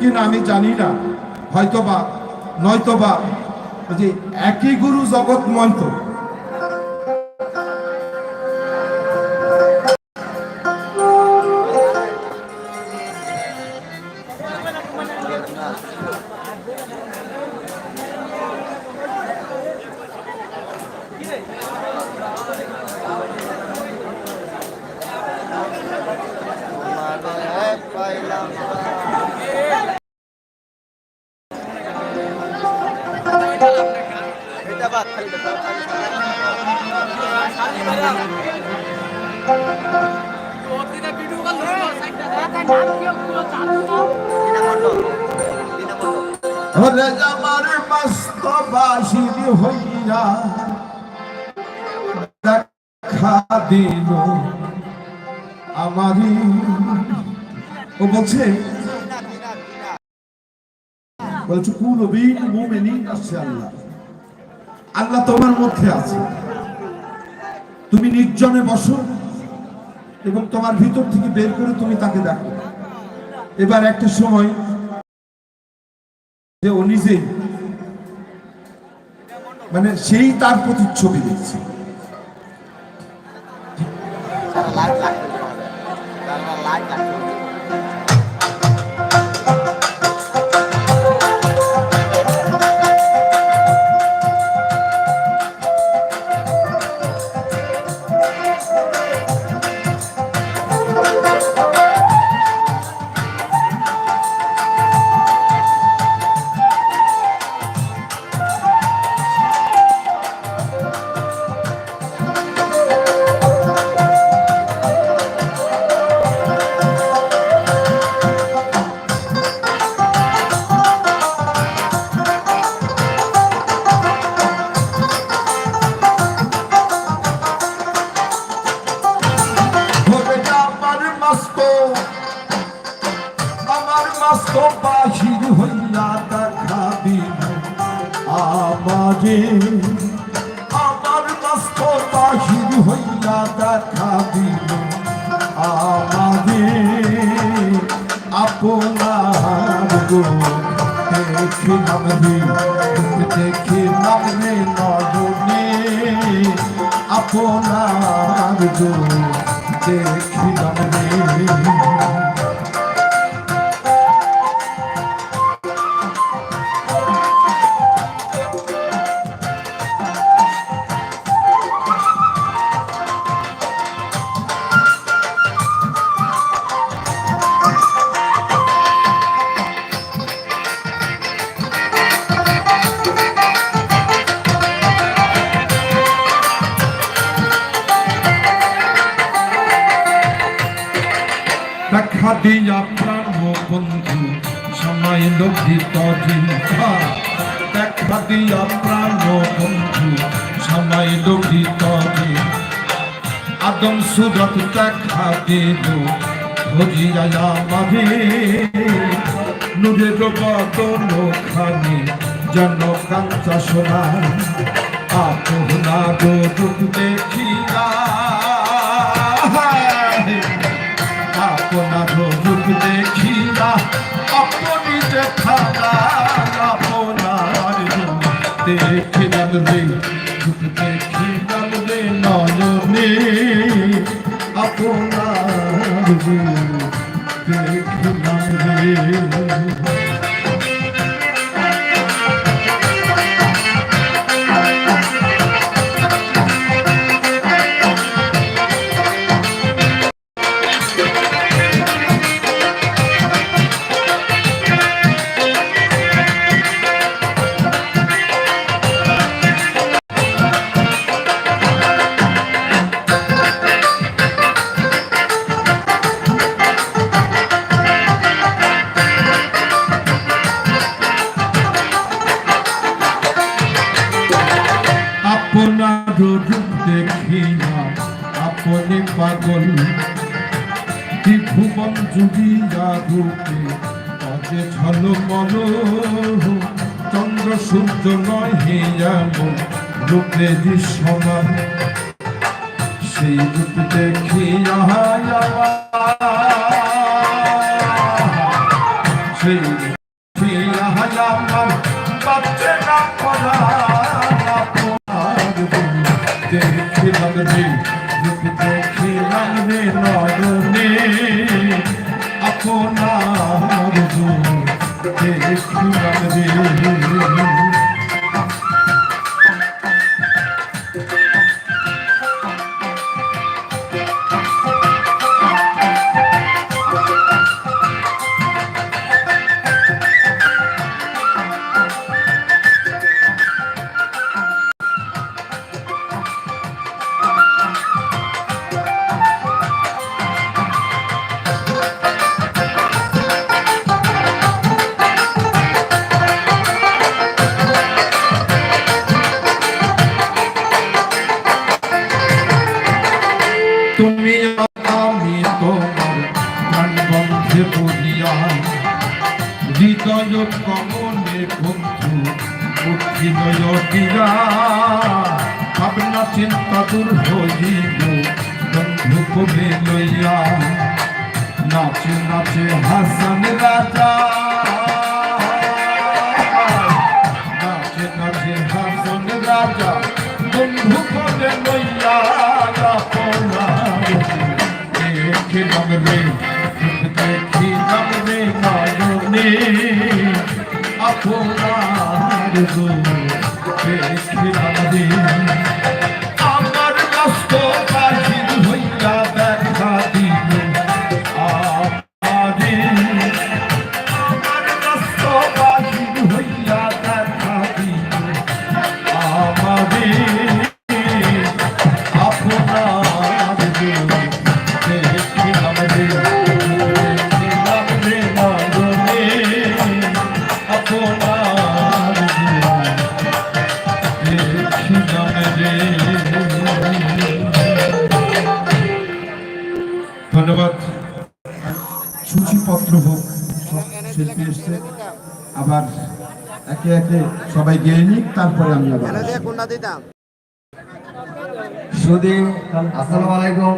কিনা আমি জানি না। নয়তো বা যে একই গুরু জগৎ মন্ত্র। মানে ওরে আমার মস্ত বাসির হইয়া দেখা দিল আমারই ও বলছে বলছে কুল বিন মুমিনিন আছে আল্লাহ। আল্লাহ তোমার মধ্যে আছে। তুমি নির্জনে বসো এবং তোমার ভিতর থেকে বের করে তুমি তাকে দেখো। এবার একটা সময় যে ও নিজে মানে সেই তার প্রতিচ্ছবি দেখছে। লাইট মস্ত বাহির হইয়া দেখাবি। আমারে আমার মস্ত বাহির হইয়া দেখাবি। আমারে আপনার গো, দেখিলাম রে দেখিলাম রে নয়নে। আপনার গো, দেখিলাম রে। দিয়া প্রাণ বন্ধু সময় লক্ষিত চিন্তা দেখা দিয়া প্রাণ বন্ধু সময় লক্ষিত আদম সুরত দেখা দিল খানি জনকাঞ্চা সোনা আপনার রূপ দেখিয়া আপনার রূপ দেখিয়া আপনি যে খানা আপনার দেখিলাম রে রূপ দেখিলাম রে নয়নে আপনার আপনি পাগল। ত্রিভুবন জুড়িয়া রূপে অজে ছল মল চন্দ্র সূর্য নয় হে এমন রূপে দৃশ্যমান। সেই রূপ দেখিয়া সেই ফিরা আমার। কমলে বন্ধু উঠিল দিয়া ভাবনা চিন্তা দূর হইল বন্ধু কবে লইয়া। নাচে নাচে হাসান রাজা। নাচে নাচে হাসান রাজা, বন্ধু কবে লইয়া। আপনার ধন্যবাদ। সূচিপত্র হোক শিল্পী এসছে। আবার একে একে সবাই গিয়ে নিক তারপরে আমি আবার সুদী আসসালামু আলাইকুম।